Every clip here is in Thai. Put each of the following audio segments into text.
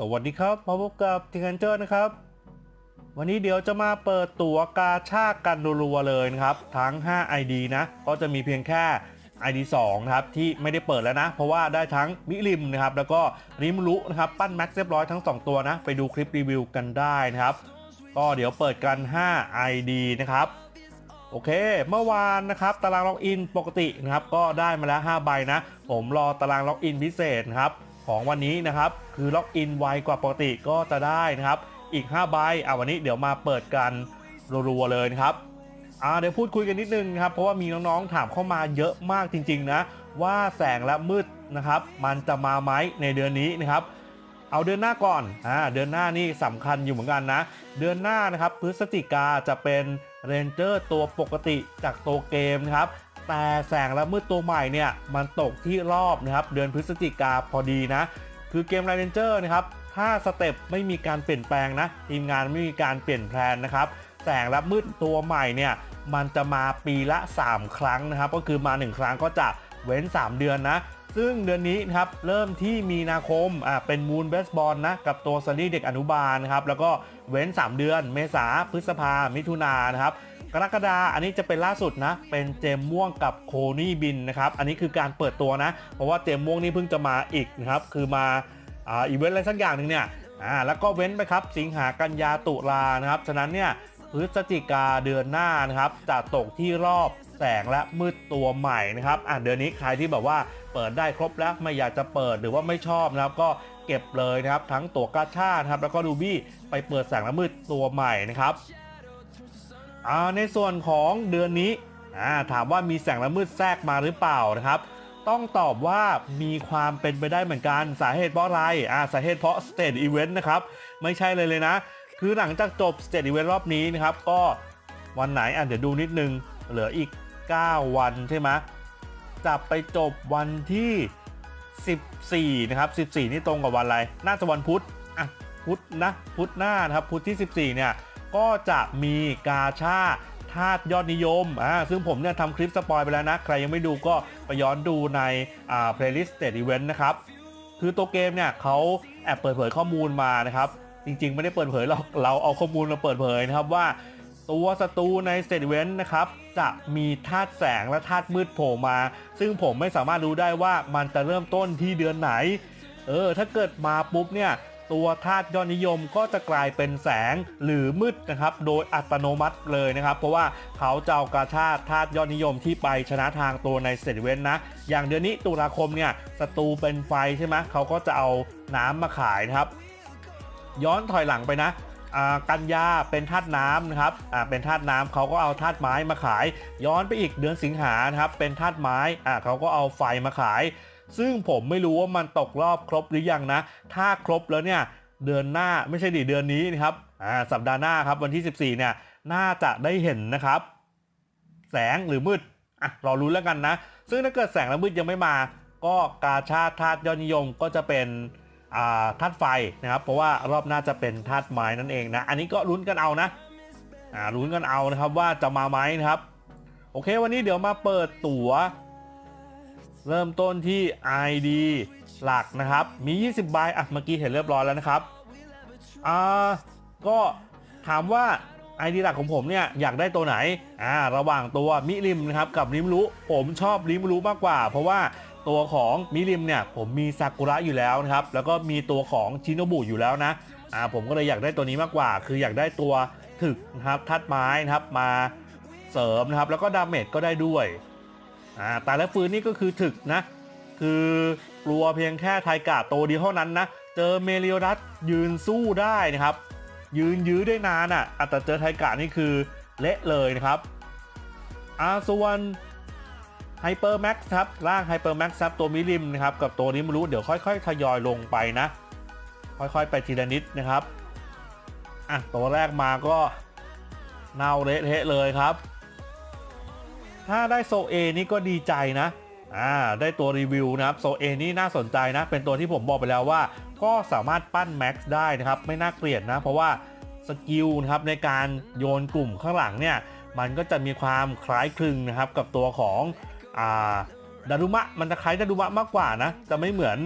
สวัสดีครับ มาพบกับทิงเจอร์นะครับ วันนี้เดี๋ยวจะมาเปิดตั๋วกาชาติกันรัวๆเลยนะครับ ทั้ง 5 ID นะ ก็จะมีเพียงแค่ ID 2นะครับที่ไม่ได้เปิดแล้วนะ เพราะว่าได้ทั้งมิริมนะครับ แล้วก็ริมรุนะครับ ปั้นแม็กเรียบร้อยทั้ง 2 ตัวนะ ไปดูคลิปรีวิวกันได้นะครับ ก็เดี๋ยวเปิดกัน 5 ID นะครับโอเค เมื่อวานนะครับตารางล็อกอินปกตินะครับก็ได้มาแล้ว 5 ใบนะ ผมรอตารางล็อกอินพิเศษนะครับ ของวันนี้นะครับ คือล็อกอินไวกว่าปกติก็จะได้นะครับ อีก5ใบอะวันนี้เดี๋ยวมาเปิดกันรัวๆเลยครับอ่าเดี๋ยวพูดคุยกันนิดนึงนะครับ เพราะว่ามีน้องๆถามเข้ามาเยอะมากจริง ๆ นะ ว่าแสงและมืดนะครับ มันจะมาไหมในเดือนนี้นะครับ เอาเดือนหน้าก่อนอ่าเดือนหน้านี่สำคัญอยู่เหมือนกันนะ เดือนหน้านะครับพฤศจิกาจะเป็นเรนเจอร์ตัวปกติจากตัวเกมนะครับ แต่แสงและมืดตัวใหม่เนี่ยมันตกที่รอบนะครับเดือนพฤศจิกาพอดีนะ คือเกมไรเรนเจอร์นะครับถ้าสเต็ปไม่มีการเปลี่ยนแปลงนะทีมงานไม่มีการเปลี่ยนแปลงนะครับแสงและมืดตัวใหม่เนี่ยมันจะมาปีละ 3 ครั้งนะครับ ก็คือมา 1 ครั้งก็จะเว้น 3 เดือนนะ ซึ่งเดือนนี้นะครับเริ่มที่มีนาคมอ่าเป็นมูนเบสบอลนะกับตัวซีรีส์เด็กอนุบาลนะครับแล้วก็เว้น 3 เดือน เมษาพฤษภามิถุนานะครับ กรกฎาอันนี้จะเป็นล่าสุดนะ เป็นเจมม่วงกับโคนี่บินนะครับ อันนี้คือการเปิดตัวนะ เพราะว่าเจมม่วงนี่เพิ่งจะมาอีกนะครับ คือมาอ,อีเวนต์อะไรสักอย่างหนึ่งเนี่ยอ่าแล้วก็เว้นไปครับ สิงหากันยาตุลานะครับ ฉะนั้นเนี่ยพฤศจิกาเดือนหน้านะครับ จะตกที่รอบแสงและมืดตัวใหม่นะครับอ่าเดือนนี้ใครที่แบบว่าเปิดได้ครบแล้วไม่อยากจะเปิดหรือว่าไม่ชอบนะครับ ก็เก็บเลยนะครับ ทั้งตัวกาชาดครับแล้วก็ดูบี้ไปเปิดแสงและมืดตัวใหม่นะครับ ในส่วนของเดือนนี้ถามว่ามีแสงและมืดแทรกมาหรือเปล่านะครับ ต้องตอบว่ามีความเป็นไปได้เหมือนกันสาเหตุเพราะอะไรสาเหตุเพราะ State Event นะครับ ไม่ใช่เลยเลยนะ คือหลังจากจบ State Event รอบนี้นะครับ ก็วันไหนอะเดี๋ยวดูนิดนึง เหลืออีก 9 วันใช่ไหมจะไปจบวันที่ 14 นะครับ 14 นี่ตรงกับวันอะไร น่าจะวันพุธอะพุธนะ พุธหน้านะครับ พุธที่ 14 เนี่ย ก็จะมีกาชาธาตุยอดนิยมอ่าซึ่งผมเนี่ยทำคลิปสปอยไปแล้วนะ ใครยังไม่ดูก็ไปย้อนดูในอ่า playlist state event นะครับ คือตัวเกมเนี่ยเขาแอบเปิดเผยข้อมูลมานะครับ จริงๆ ไม่ได้เปิดเผยหรอกเราเอาข้อมูลมาเปิดเผยนะครับว่าตัวศัตรูใน state event นะครับ จะมีธาตุแสงและธาตุมืดโผล่มา ซึ่งผมไม่สามารถรู้ได้ว่ามันจะเริ่มต้นที่เดือนไหน เออ ถ้าเกิดมาปุ๊บเนี่ย ตัวธาตุยอดนิยมก็จะกลายเป็นแสงหรือมืดนะครับ โดยอัตโนมัติเลยนะครับ เพราะว่าเขาจะเอากาชาติธาตุยอดนิยมที่ไปชนะทางตัวในเซตเวนนะ อย่างเดือนนี้ตุลาคมเนี่ยศัตรูเป็นไฟใช่ไหมเขาก็จะเอาน้ำมาขายนะครับ ย้อนถอยหลังไปนะอ่ากันยาเป็นธาตุน้ำนะครับอ่าเป็นธาตุน้ำเขาก็เอาธาตุไม้มาขาย ย้อนไปอีกเดือนสิงหานะครับ เป็นธาตุไม้อ่าเขาก็เอาไฟมาขาย ซึ่งผมไม่รู้ว่ามันตกรอบครบหรือยังนะ ถ้าครบแล้วเนี่ยเดือนหน้าไม่ใช่ดิเดือนนี้นะครับอ่าสัปดาห์หน้าครับวันที่ 14เนี่ยน่าจะได้เห็นนะครับ แสงหรือมืดอะรอรู้แล้วกันนะ ซึ่งถ้าเกิดแสงและมืดยังไม่มา ก็กาชาติธาตุยอดนิยมก็จะเป็นธาตุไฟนะครับ เพราะว่ารอบหน้าจะเป็นธาตุไม้นั่นเองนะ อันนี้ก็ลุ้นกันเอานะลุ้นกันเอานะครับว่าจะมาไหมนะครับ โอเค วันนี้เดี๋ยวมาเปิดตั๋ว เริ่มต้นที่ ID หลักนะครับ มี 20 ใบอะเมื่อกี้เห็นเรียบร้อยแล้วนะครับอ่าก็ถามว่า ID หลักของผมเนี่ยอยากได้ตัวไหนอ่าระหว่างตัวมิริมนะครับกับริมรุผมชอบริมรุมากกว่า เพราะว่าตัวของมิริมเนี่ยผมมีซากุระอยู่แล้วนะครับแล้วก็มีตัวของชิโนบุอยู่แล้วนะอ่าผมก็เลยอยากได้ตัวนี้มากกว่า คืออยากได้ตัวถึกนะครับทัดไม้นะครับมาเสริมนะครับแล้วก็ดาเมจก็ได้ด้วย อ่าตายแล้วฟื้นนี่ก็คือถึกนะ คือกลัวเพียงแค่ไทกาโตเดียวเท่านั้นนะ เจอเมเรียรัสยืนสู้ได้นะครับ ยืนยื้อได้นานอะอะแต่เจอไทกานี่คือเละเลยนะครับอาส่วนไฮเปอร์แม็กซ์ครับร่างไฮเปอร์แม็กซ์ครับตัวมิริมนะครับกับตัวนี้ไม่รู้เดี๋ยวค่อยๆ ทยอยลงไปนะ ค่อยๆ ไปทีละนิดนะครับอะตัวแรกมาก็เน่าเละเทะเลยครับ ถ้าได้โซเอนี่ก็ดีใจนะอ่าได้ตัวรีวิวนะครับโซเอนี่น่าสนใจนะ เป็นตัวที่ผมบอกไปแล้วว่า ก็สามารถปั้นแม็กซ์ได้นะครับ ไม่น่าเกลียดนะ เพราะว่าสกิลนะครับในการโยนกลุ่มข้างหลังเนี่ย มันก็จะมีความคล้ายคลึงนะครับกับตัวของอ่าดารุมะมันจะคล้ายดารุมะมากกว่านะ จะไม่เหมือน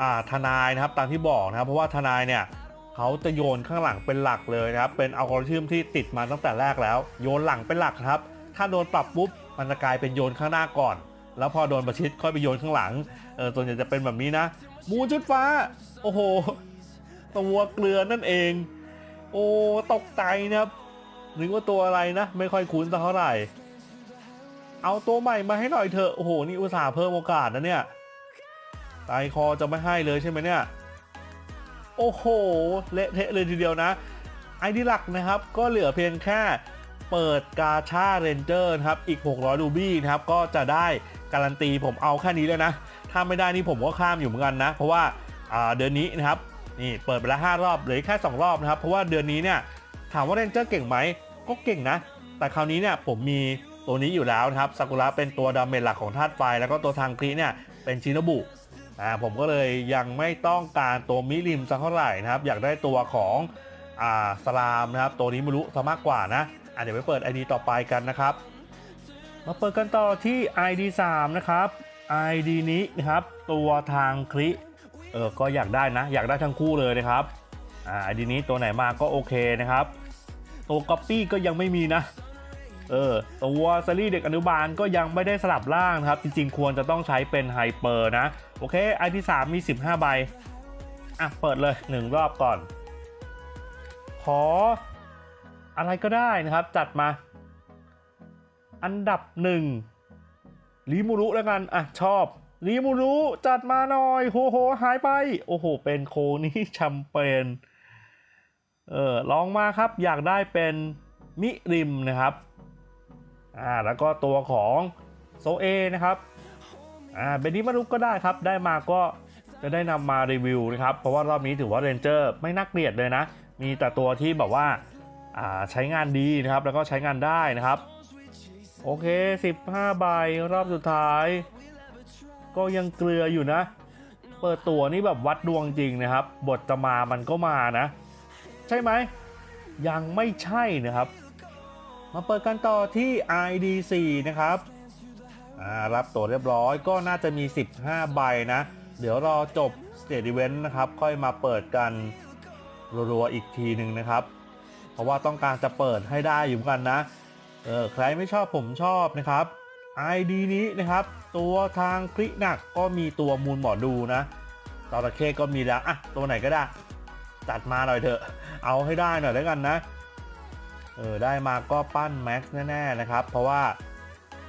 อ่าทนายนะครับตามที่บอกนะครับ เพราะว่าทนายเนี่ยเขาจะโยนข้างหลังเป็นหลักเลยนะครับ เป็นอัลกอริทึมที่ติดมาตั้งแต่แรกแล้ว โยนหลังเป็นหลักครับ ถ้าโดนปรับปุ๊บ มันจะกลายเป็นโยนข้างหน้าก่อน แล้วพอโดนประชิดค่อยไปโยนข้างหลังเออส่วนใหญ่จะเป็นแบบนี้นะมูจุดฟ้า โอ้โหตัวเกลือนั่นเอง โอ้ตกใจนะครับนึกว่าตัวอะไรนะ ไม่ค่อยคุ้นสักเท่าไหร่ เอาตัวใหม่มาให้หน่อยเถอะโอ้โหนี่อุตส่าห์เพิ่มโอกาสนะเนี่ยตายคอจะไม่ให้เลยใช่ไหมเนี่ย โอ้โห เละเทะเลยทีเดียวนะ ไอดีหลักนะครับ ก็เหลือเพียงแค่ เปิดกาชาเรนเจอร์ครับอีก 600รูบี้นะครับก็จะได้การันตีผมเอาแค่นี้เลยนะ ถ้าไม่ได้นี่ผมก็ข้ามอยู่เหมือนกันนะ เพราะว่าเดือนนี้นะครับนี่เปิดไปแล้ว5รอบเหลือแค่ 2 รอบนะครับ เพราะว่าเดือนนี้เนี่ยถามว่าเรนเจอร์เก่งไหมก็เก่งนะ แต่คราวนี้เนี่ยผมมีตัวนี้อยู่แล้วนะครับซากุระเป็นตัวดาเมจหลักของธาตุไฟ แล้วก็ตัวทางคลีเนี่ยเป็นชินบุอ่าผมก็เลยยังไม่ต้องการตัวมิริมสักเท่าไหร่นะครับ อยากได้ตัวของอ่าสลามนะครับ ตัวนี้ไม่รู้ซะมากกว่านะ อะเดี๋ยวไปเปิด ID ต่อไปกันนะครับ มาเปิดกันต่อที่ ID 3 นะครับ ID นี้นะครับ ตัวทางคลิเออก็อยากได้นะ อยากได้ทั้งคู่เลยนะครับอ่า ID นี้ตัวไหนมาก็โอเคนะครับ ตัวก๊อปปี้ก็ยังไม่มีนะเออตัวซีรีเด็กอนุบาลก็ยังไม่ได้สลับร่างนะครับ จริงๆ ควรจะต้องใช้เป็นไฮเปอร์นะ โอเค ID 3มี 15 ใบ อะ เปิดเลย 1 รอบก่อน ขอ อะไรก็ได้นะครับ จัดมา อันดับหนึ่งลีมูรุแล้วกัน อะ ชอบลีมูรุจัดมาหน่อยโหโหหายไป โอ้โห เป็นโคนี่แชมเปญเออลองมาครับอยากได้เป็นมิริมนะครับอ่าแล้วก็ตัวของโซเอนะครับอ่าเบนนี้มารุกก็ได้ครับ ได้มาก็จะได้นำมารีวิวนะครับ เพราะว่ารอบนี้ถือว่าเรนเจอร์ไม่น่าเกลียดเลยนะ มีแต่ตัวที่แบบว่า ใช้งานดีนะครับ แล้วก็ใช้งานได้นะครับ โอเค 15 ใบรอบสุดท้าย ก็ยังเกลืออยู่นะ เปิดตัวนี่แบบวัดดวงจริงนะครับ บทจะมามันก็มานะ ใช่ไหม ยังไม่ใช่นะครับ มาเปิดกันต่อที่ ID4 นะครับรับตัวเรียบร้อยก็น่าจะมี 15 ใบนะ เดี๋ยวรอจบ State Event นะครับ ค่อยมาเปิดกันรัวๆอีกทีหนึ่งนะครับ เพราะว่าต้องการจะเปิดให้ได้อยู่กันนะ เออใครไม่ชอบผมชอบนะครับ ID นี้นะครับ ตัวทางคลิกหนักก็มีตัวมูลหมอดูนะตอระเข้ก็มีแล้วอะตัวไหนก็ได้ จัดมาหน่อยเถอะ เอาให้ได้หน่อยแล้วกันนะ เออได้มาก็ปั้นแม็กซ์แน่ๆนะครับ เพราะว่า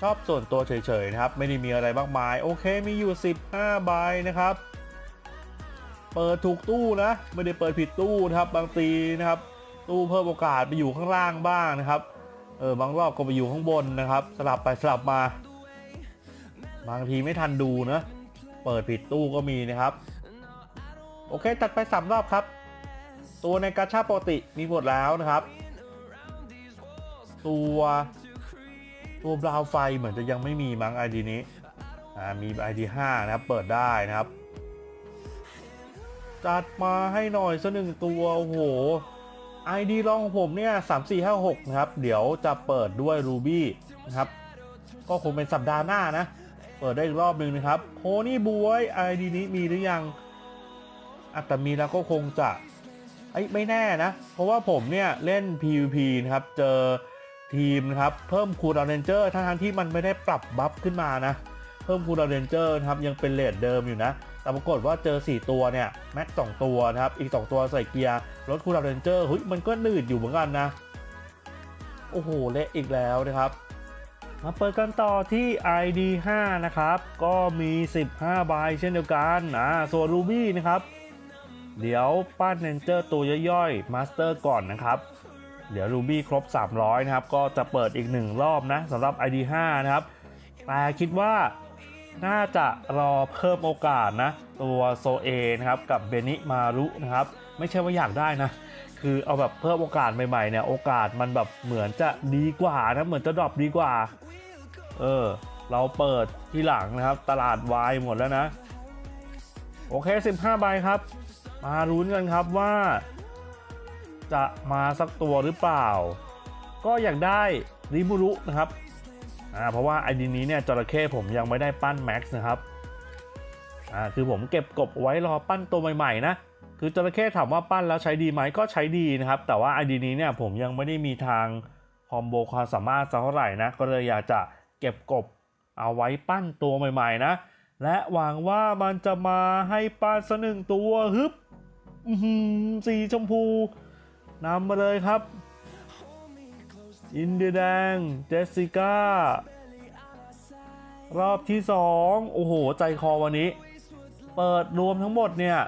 ชอบส่วนตัวเฉยๆนะครับ ไม่ได้มีอะไรมากมาย โอเคมีอยู่ 15ใบนะครับ เปิดถูกตู้นะ ไม่ได้เปิดผิดตู้นะครับ บางทีนะครับ ตู้เพิ่มโอกาสไปอยู่ข้างล่างบ้างนะครับ เออบางรอบก็ไปอยู่ข้างบนนะครับ สลับไปสลับมา บางทีไม่ทันดูนะเปิดผิดตู้ก็มีนะครับ โอเคตัดไปสามรอบครับ ตัวในกาชาปกติมีหมดแล้วนะครับ ตัวตัวบราวไฟเหมือนจะยังไม่มีมั้ง ID นี้อ่ามี ID 5นะครับ เปิดได้นะครับ จัดมาให้หน่อยสักหนึ่งตัว โอ้โห ID รองของผมเนี่ย3 4 5 6 นะครับ เดี๋ยวจะเปิดด้วย Ruby นะครับ ก็คงเป็นสัปดาห์หน้านะ เปิดได้อีกรอบหนึ่งนะครับโคนี่บวย ID นี้มีหรือยังอาจจะมีแล้วก็คงจะไอ้ไม่แน่นะ เพราะว่าผมเนี่ยเล่น PVP นะครับ เจอทีมนะครับ เพิ่มคูลดาวเรนเจอร์ทั้งที่มันไม่ได้ปรับบัฟขึ้นมานะ เพิ่มคูลดาวเรนเจอร์นะครับ ยังเป็นเลทเดิมอยู่นะ แต่ปรากฏว่าเจอ 4 ตัวเนี่ยแม็กสองตัวนะครับอีก 2 ตัวใส่เกียร์ลดคูลดาเรนเจอร์เฮ้ยมันก็หนืดอยู่เหมือนกันนะ โอ้โหเละอีกแล้วนะครับ มาเปิดกันต่อที่ ID 5 นะครับ ก็มี 15ใบเช่นเดียวกันอ่าส่วน Ruby นะครับ เดี๋ยวปั้นเรนเจอร์ตัวย่อยๆมาสเตอร์ก่อนนะครับเดี๋ยว Ruby ครบ 300 นะครับ ก็จะเปิดอีก 1 รอบนะสำหรับ ID 5 นะครับ แต่คิดว่า น่าจะรอเพิ่มโอกาสนะ ตัวโซเอนะครับกับเบนิมารุนะครับ ไม่ใช่ว่าอยากได้นะ คือเอาแบบเพิ่มโอกาสใหม่ๆเนี่ยโอกาสมันแบบเหมือนจะดีกว่านะเหมือนจะดรอปดีกว่า เออ เราเปิดที่หลังนะครับ ตลาดวายหมดแล้วนะ โอเค 15ใบครับ มาลุ้นกันครับว่า จะมาสักตัวหรือเปล่า ก็อยากได้ริมูรุนะครับ อ่าเพราะว่าไอดีนี้เนี่ยจระเข้ผมยังไม่ได้ปั้นแม็กซ์นะครับอ่าคือผมเก็บกบไว้รอปั้นตัวใหม่ๆนะคือจระเข้ถามว่าปั้นแล้วใช้ดีไหมก็ใช้ดีนะครับ แต่ว่าไอดีนี้เนี่ยผมยังไม่ได้มีทางคอมโบความสามารถสักเท่าไหร่นะก็เลยอยากจะเก็บกบเอาไว้ปั้นตัวใหม่ๆนะ และหวังว่ามันจะมาให้ปั้นสักหนึ่งตัวฮึบสีชมพูนำมาเลยครับ อินเดียแดง เจสสิก้า รอบที่2โอ้โห ใจคอวันนี้ เปิดรวมทั้งหมดเนี่ย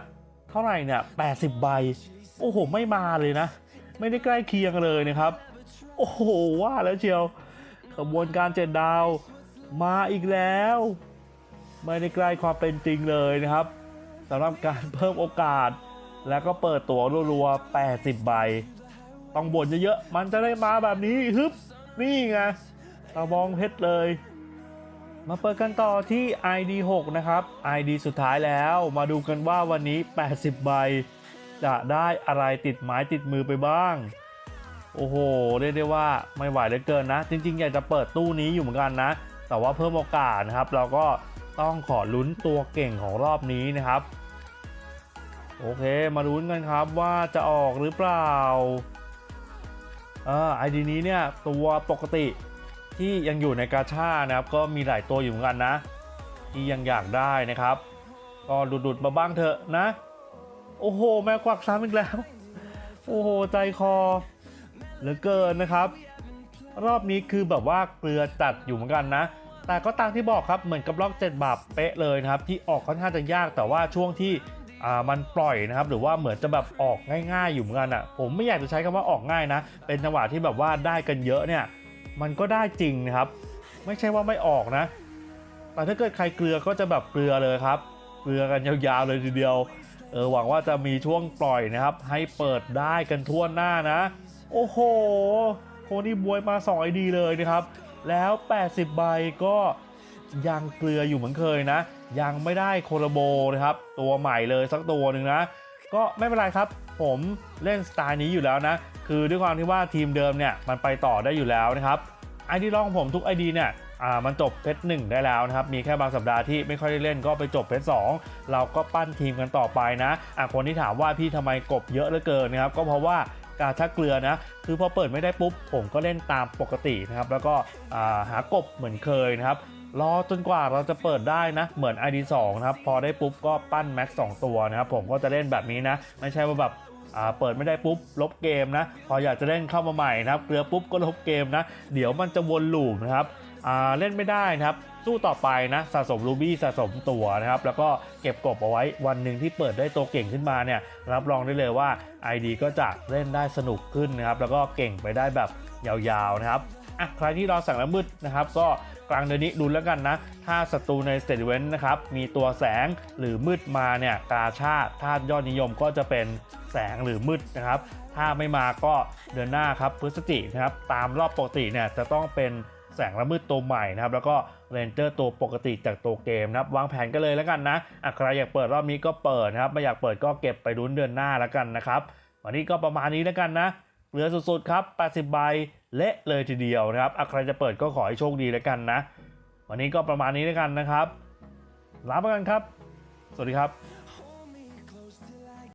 เท่าไหร่เนี่ย80 ใบ โอ้โห ไม่มาเลยนะ ไม่ได้ใกล้เคียงเลยนะครับ โอ้โห ว่าแล้วเชียวขบวนการเจ็ดดาวมาอีกแล้ว ไม่ได้ใกล้ความเป็นจริงเลยนะครับสำหรับการเพิ่มโอกาส แล้วก็เปิดตัวรัวๆ80 ใบ ต้องบ่นเยอะๆ มันจะได้มาแบบนี้ฮึบ นี่ไงตะบองเพชรเลย มาเปิดกันต่อที่ ID 6 นะครับ ID สุดท้ายแล้ว มาดูกันว่าวันนี้ 80 ใบ จะได้อะไรติดไม้ติดมือไปบ้าง โอ้โห เรียกได้ว่าไม่ไหวเหลือเกินนะ จริง ๆ อยากจะเปิดตู้นี้อยู่เหมือนกันนะ แต่ว่าเพิ่มโอกาสนะครับ เราก็ต้องขอลุ้นตัวเก่งของรอบนี้นะครับ โอเค มาลุ้นกันครับว่าจะออกหรือเปล่า เออไอดีนี้เนี่ยตัวปกติที่ยังอยู่ในกาชานะครับ ก็มีหลายตัวอยู่เหมือนกันนะ ที่ยังอยากได้นะครับ ก็ดุดๆมาบ้างเถอะนะ โอ้โห แม่ควักซ้ำอีกแล้ว โอ้โห ใจคอเหลือเกินนะครับ รอบนี้คือแบบว่าเกลือจัดอยู่เหมือนกันนะ แต่ก็ตามที่บอกครับเหมือนกับล็อก 7 บาทเป๊ะเลยนะครับ ที่ออกค่อนข้างจะยากแต่ว่าช่วงที่ อ่ามันปล่อยนะครับหรือว่าเหมือนจะแบบออกง่าย ๆ อยู่เหมือนกันอะผมไม่อยากจะใช้คำว่าออกง่ายนะ เป็นจังหวะที่แบบว่าได้กันเยอะเนี่ยมันก็ได้จริงนะครับ ไม่ใช่ว่าไม่ออกนะ แต่ถ้าเกิดใครเกลือก็จะแบบเกลือเลยครับ เกลือกันยาวๆเลยทีเดียวเออหวังว่าจะมีช่วงปล่อยนะครับ ให้เปิดได้กันทั่วหน้านะ โอ้โหโคนี่บวยมา2ไอดีเลยนะครับ แล้ว 80 ใบก็ยังเกลืออยู่เหมือนเคยนะ ยังไม่ได้โคโรโบนะครับ ตัวใหม่เลยสักตัวหนึ่งนะ ก็ไม่เป็นไรครับ ผมเล่นสไตล์นี้อยู่แล้วนะ คือด้วยความที่ว่าทีมเดิมเนี่ยมันไปต่อได้อยู่แล้วนะครับไอดีลองผมทุกไอดีเนี่ยอ่ามันจบเพชรหนึ่งได้แล้วนะครับ มีแค่บางสัปดาห์ที่ไม่ค่อยได้เล่นก็ไปจบเพชรสองเราก็ปั้นทีมกันต่อไปนะอะคนที่ถามว่าพี่ทำไมกบเยอะเหลือเกินนะครับ ก็เพราะว่าการชักเกลือนะ คือพอเปิดไม่ได้ปุ๊บ ผมก็เล่นตามปกตินะครับ แล้วก็หากบเหมือนเคยนะครับ รอจนกว่าเราจะเปิดได้นะ เหมือน ID 2 นะครับ พอได้ปุ๊บก็ปั้นแม็ก2ตัวนะครับ ผมก็จะเล่นแบบนี้นะ ไม่ใช่ว่าแบบเปิดไม่ได้ปุ๊บลบเกมนะ พออยากจะเล่นเข้ามาใหม่นะครับเกลือปุ๊บก็ลบเกมนะ เดี๋ยวมันจะวนลูปนะครับเล่นไม่ได้นะครับ สู้ต่อไปนะสะสมรูบี้สะสมตัวนะครับ แล้วก็เก็บกบเอาไว้วันหนึ่งที่เปิดได้ตัวเก่งขึ้นมาเนี่ยรับรองได้เลยว่า ID ก็จะเล่นได้สนุกขึ้นนะครับ แล้วก็เก่งไปได้แบบยาวๆนะครับอะใครที่รอสั่งแล้วมืดนะครับ ก็ กลางเดือนนี้ดูแล้วกันนะ ถ้าศัตรูในสเตทเวนนะครับมีตัวแสงหรือมืดมาเนี่ยกาชาติธาตุยอดนิยมก็จะเป็นแสงหรือมืดนะครับ ถ้าไม่มาก็เดือนหน้าครับพฤศจิกนะครับตามรอบปกติเนี่ยจะต้องเป็นแสงและมืดตัวใหม่นะครับ แล้วก็เรนเจอร์ตัวปกติจากตัวเกมนะครับ วางแผนกันเลยแล้วกันนะใครอยากเปิดรอบนี้ก็เปิดนะครับ ไม่อยากเปิดก็เก็บไปรุ้นเดือนหน้าแล้วกันนะครับ วันนี้ก็ประมาณนี้แล้วกันนะ เหลือสุดๆครับ 80 ใบเละเลยทีเดียวนะครับใครจะเปิดก็ขอให้โชคดีแล้วกันนะ วันนี้ก็ประมาณนี้แล้วกันนะครับลาไปกันครับ สวัสดีครับ